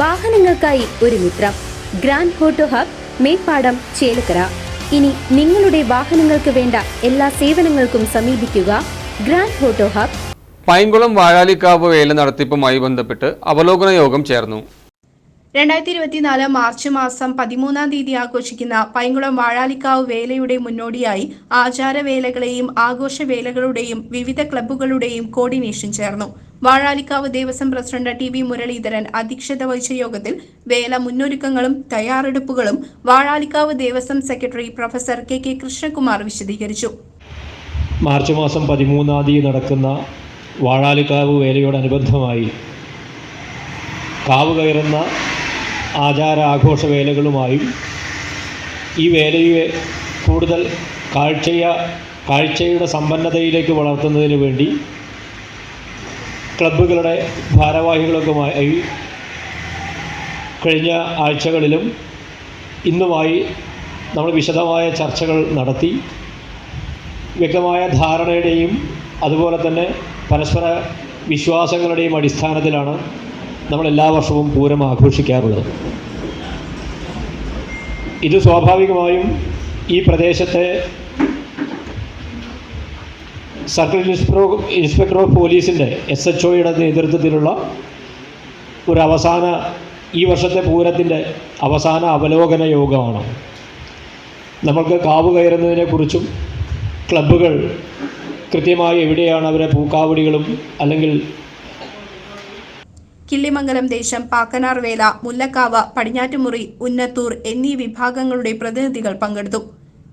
വാഹനങ്ങൾക്കായി ഒരു മിത്രം. Grand auto hub Meppadam Chelakkara. ഇനി നിങ്ങളുടെ വാഹനങ്ങൾക്ക് വേണ്ട എല്ലാ സേവനങ്ങൾക്കും സമീപിക്കുക grand auto hub. Painkulam Vazhalikkavu വേല നടത്തിപ്പുമായി ബന്ധപ്പെട്ട് അവലോകന യോഗം ചേർന്നു. രണ്ടായിരത്തി ഇരുപത്തിനാല് മാർച്ച് മാസം പതിമൂന്നാം തീയതി ആഘോഷിക്കുന്ന പൈങ്കുളം വാഴാലിക്കാവ് വേലയുടെ മുന്നോടിയായി ആചാരവേലകളെയും ആഘോഷവേലകളുടെയും വിവിധ ക്ലബ്ബുകളുടെയും കോർഡിനേഷൻ ചേർന്നു. Vazhalikkavu Devaswom president T V Muraleedharan അധ്യക്ഷത വഹിച്ച യോഗത്തിൽ വേല മുന്നൊരുക്കങ്ങളും തയ്യാറെടുപ്പുകളും Vazhalikkavu Devaswom secretary professor K K Krishnakumar വിശദീകരിച്ചു. മാർച്ച് മാസം പതിമൂന്നാം തീയതി നടക്കുന്ന വാഴാലിക്കാവ് വേലയോടനുബന്ധമായി കാവ് കയറുന്ന ആചാര ആഘോഷ വേലകളുമായും ഈ വേലയെ കൂടുതൽ കാഴ്ചയ കാഴ്ചയുടെ സമ്പന്നതയിലേക്ക് വളർത്തുന്നതിന് വേണ്ടി ക്ലബ്ബുകളുടെ ഭാരവാഹികളൊക്കെമായി കഴിഞ്ഞ ആഴ്ചകളിലും ഇന്നുമായി നമ്മൾ വിശദമായ ചർച്ചകൾ നടത്തി. വ്യക്തമായ ധാരണയുടെയും അതുപോലെ തന്നെ പരസ്പര വിശ്വാസങ്ങളുടെയും അടിസ്ഥാനത്തിലാണ് നമ്മൾ എല്ലാ വർഷവും പൂരം ആഘോഷിക്കാറുള്ളത്. ഇത് സ്വാഭാവികമായും ഈ പ്രദേശത്തെ സർക്കിൾ ഇൻസ്പെക്ടർ ഓഫ് പോലീസിന്റെ എസ് എച്ച് ഒയുടെ നേതൃത്വത്തിലുള്ള ഒരു അവസാന ഈ വർഷത്തെ പൂരത്തിന്റെ അവസാന അവലോകന യോഗമാണ്. നമ്മൾക്ക് കാവ് കയറുന്നതിനെക്കുറിച്ചും ക്ലബ്ബുകൾ കൃത്യമായി എവിടെയാണ് അവരെ പൂക്കാവടികളും അല്ലെങ്കിൽ കിള്ളിമംഗലം ദേശം പാക്കനാർവേല മുല്ലക്കാവ് പടിഞ്ഞാറ്റുമുറി ഉന്നത്തൂർ എന്നീ വിഭാഗങ്ങളുടെ പ്രതിനിധികൾ പങ്കെടുത്തു.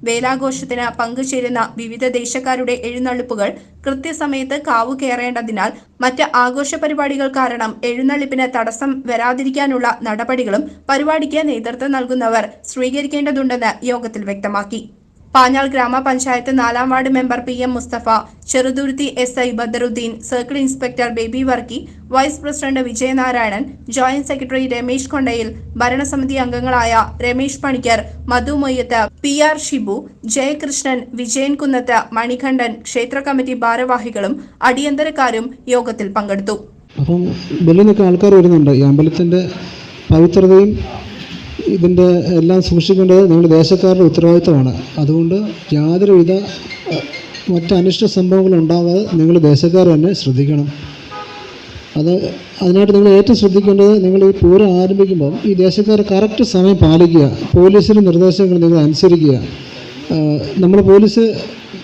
വേലാഘോഷത്തിന് പങ്കുചേരുന്ന വിവിധ ദേശക്കാരുടെ എഴുന്നള്ളിപ്പുകൾ കൃത്യസമയത്ത് കാവു കയറേണ്ടതിനാൽ മറ്റ് ആഘോഷ പരിപാടികൾ കാരണം എഴുന്നള്ളിപ്പിന് തടസ്സം വരാതിരിക്കാനുള്ള നടപടികളും പരിപാടിക്ക് നേതൃത്വം നൽകുന്നവർ സ്വീകരിക്കേണ്ടതുണ്ടെന്ന് യോഗത്തിൽ വ്യക്തമാക്കി പാഞ്ഞാൾ ഗ്രാമപഞ്ചായത്ത് നാലാം ward member P M Musthafa Cheruthuruthy S I Badaruddin circle inspector Baby Varkey vice president Vijayanarayanan joint secretary Ramesh Kondayil ഭരണസമിതി അംഗങ്ങളായ രമേശ് പണിക്കർ മധു മൊയ്യത്ത് പി ആർ ഷിബു ജയകൃഷ്ണൻ വിജയൻ കുന്നത്ത് മണികണ്ഠൻ ക്ഷേത്ര കമ്മിറ്റി ഭാരവാഹികളും അടിയന്തരക്കാരും യോഗത്തിൽ പങ്കെടുത്തു. അപ്പം നിന്നൊക്കെ ആൾക്കാർ വരുന്നുണ്ട്. ഈ പവിത്രതയും ഇതിന്റെ എല്ലാം സൂക്ഷിക്കേണ്ടത് നിങ്ങളുടെ ദേശക്കാരുടെ ഉത്തരവാദിത്തമാണ്. അതുകൊണ്ട് യാതൊരുവിധ മറ്റ് അനിഷ്ട സംഭവങ്ങൾ ഉണ്ടാകാതെ നിങ്ങൾ ദേശക്കാർ തന്നെ ശ്രദ്ധിക്കണം. അത് അതിനായിട്ട് നിങ്ങൾ ഏറ്റവും ശ്രദ്ധിക്കേണ്ടത് നിങ്ങൾ ഈ പൂരം ആരംഭിക്കുമ്പോൾ ഈ ദേശക്കാർ കറക്റ്റ് സമയം പാലിക്കുക. പോലീസിന്റെ നിർദ്ദേശങ്ങൾ നിങ്ങൾ അനുസരിക്കുക. നമ്മൾ പോലീസ്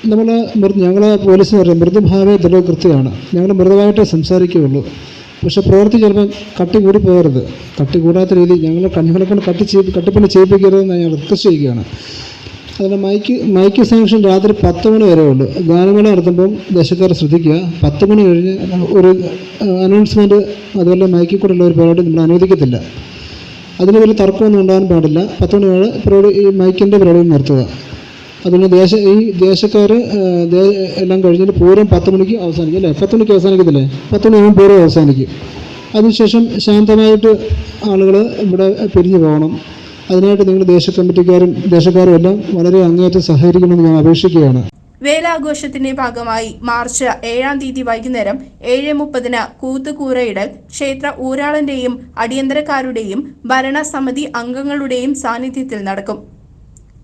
നമ്മൾ ഞങ്ങളെ പോലീസ് പറയുന്നത് മൃദുഭാവേ ദൃഢകൃത്യമാണ്. ഞങ്ങൾ മൃദുവായിട്ടേ സംസാരിക്കുകയുള്ളൂ. പക്ഷേ പ്രവൃത്തി ചിലപ്പോൾ കട്ടി കൂടി പോകരുത്. കട്ടി കൂടാത്ത രീതിയിൽ ഞങ്ങൾ കണ്ണുകളെ കൊണ്ട് കട്ടി ചെയ്ത് കട്ടിപ്പണി ചെയ്യിപ്പിക്കരുതെന്ന് ഞാൻ റിക്വസ്റ്റ് ചെയ്യുകയാണ്. അതുപോലെ മൈക്ക് മൈക്ക് സാങ്ഷൻ രാത്രി പത്ത് മണി വരെ ഉള്ളൂ. ഗാനമേള നടത്തുമ്പം ദേശക്കാർ ശ്രദ്ധിക്കുക. പത്ത് മണി കഴിഞ്ഞ് ഒരു അനൗൺസ്മെന്റ് അതുപോലെ മൈക്കിൽ കൂടെ ഉള്ള ഒരു പരിപാടി നമ്മൾ അനുവദിക്കത്തില്ല. അതിന് വലിയ തർക്കമൊന്നും ഉണ്ടാകാൻ പാടില്ല. പത്ത് മണി വരെ പരിപാടി ഈ മൈക്കിന്റെ പരിപാടി നിർത്തുക. അതുകൊണ്ട് ദേശ ഈ ദേശക്കാർ എല്ലാം കഴിഞ്ഞിട്ട് പൂരം പത്ത് മണിക്ക് അവസാനിക്കും അല്ലേ? പത്ത് മണിക്ക് അവസാനിക്കത്തില്ലേ? പത്ത് മണിയാകുമ്പോൾ പൂരം അവസാനിക്കും. അതിനുശേഷം ശാന്തമായിട്ട് ആളുകൾ ഇവിടെ പിരിഞ്ഞു പോകണം. അതിനായിട്ട് നിങ്ങൾ ദേശ കമ്മിറ്റിക്കാരും ദേശക്കാരും എല്ലാം വളരെ അങ്ങേയറ്റം സഹകരിക്കണമെന്ന് ഞാൻ അപേക്ഷിക്കുകയാണ്. വേലാഘോഷത്തിന്റെ ഭാഗമായി മാർച്ച് ഏഴാം തീയതി വൈകുന്നേരം ഏഴ് മുപ്പതിന് കൂത്തുകൂറയിടൽ ക്ഷേത്ര ഊരാളന്റെയും അടിയന്തരക്കാരുടെയും ഭരണസമിതി അംഗങ്ങളുടെയും സാന്നിധ്യത്തിൽ നടക്കും.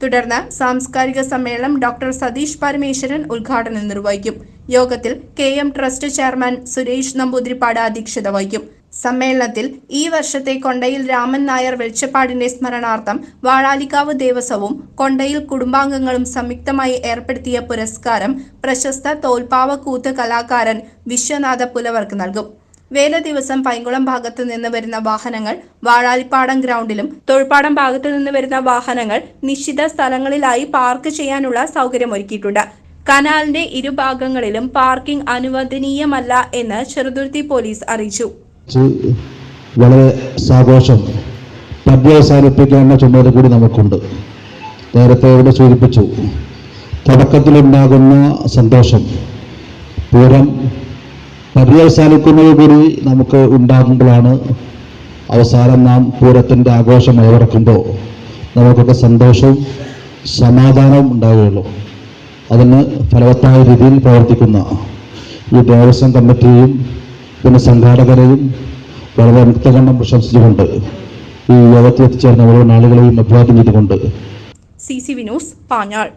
തുടർന്ന് സാംസ്കാരിക സമ്മേളനം ഡോക്ടർ സതീഷ് പരമേശ്വരൻ ഉദ്ഘാടനം നിർവഹിക്കും. യോഗത്തിൽ K M trust chairman Suresh Namboothiripad അധ്യക്ഷത വഹിക്കും. സമ്മേളനത്തിൽ ഈ വർഷത്തെ കൊണ്ടയിൽ രാമൻ നായർ വെളിച്ചപ്പാടിന്റെ സ്മരണാർത്ഥം വാഴാലിക്കാവ് ദേവസ്വവും കൊണ്ടയിൽ കുടുംബാംഗങ്ങളും സംയുക്തമായി ഏർപ്പെടുത്തിയ പുരസ്കാരം പ്രശസ്ത തോൽപ്പാവക്കൂത്ത് കലാകാരൻ വിശ്വനാഥ പുലവർക്ക് നൽകും. വേല ദിവസം പൈങ്കുളം ഭാഗത്തു നിന്ന് വരുന്ന വാഹനങ്ങൾ വാഴാലിപ്പാടം ഗ്രൗണ്ടിലും തൊഴിൽപ്പാടം ഭാഗത്തു നിന്ന് വരുന്ന വാഹനങ്ങൾ നിശ്ചിത സ്ഥലങ്ങളിലായി പാർക്ക് ചെയ്യാനുള്ള സൗകര്യമൊരുക്കിയിട്ടുണ്ട്. കനാലിന്റെ ഇരുഭാഗങ്ങളിലും പാർക്കിംഗ് അനുവദനീയമല്ല എന്ന് ചെറുതുരുത്തി പോലീസ് അറിയിച്ചു. വളരെ സാഘോഷം പര്യവസാനിപ്പിക്കേണ്ട ചുമതല കൂടി നമുക്കുണ്ട്. നേരത്തെ ഇവിടെ സൂചിപ്പിച്ചു തുടക്കത്തിലുണ്ടാകുന്ന സന്തോഷം പൂരം പര്യവസാനിക്കുന്നത് കൂടി നമുക്ക് ഉണ്ടാകുമ്പോഴാണ് അവസാനം നാം പൂരത്തിന്റെ ആഘോഷം അയവിറക്കുമ്പോൾ നമുക്കൊക്കെ സന്തോഷവും സമാധാനവും ഉണ്ടാവുകയുള്ളൂ. അതിന് ഫലവത്തായ രീതിയിൽ പ്രവർത്തിക്കുന്ന ഈ ദേവസ്വം കമ്മിറ്റിയും പിന്നെ സംഘാടകരെയും വളരെ മുക്തകണ്ഠം പ്രശംസിച്ചുകൊണ്ട് ഈ യോഗത്തിൽ എത്തിച്ചേർന്ന ഓരോ ആളുകളെയും അഭിവാദ്യം ചെയ്തുകൊണ്ട് സി സി വിനോസ് പാഞ്ഞാൾ.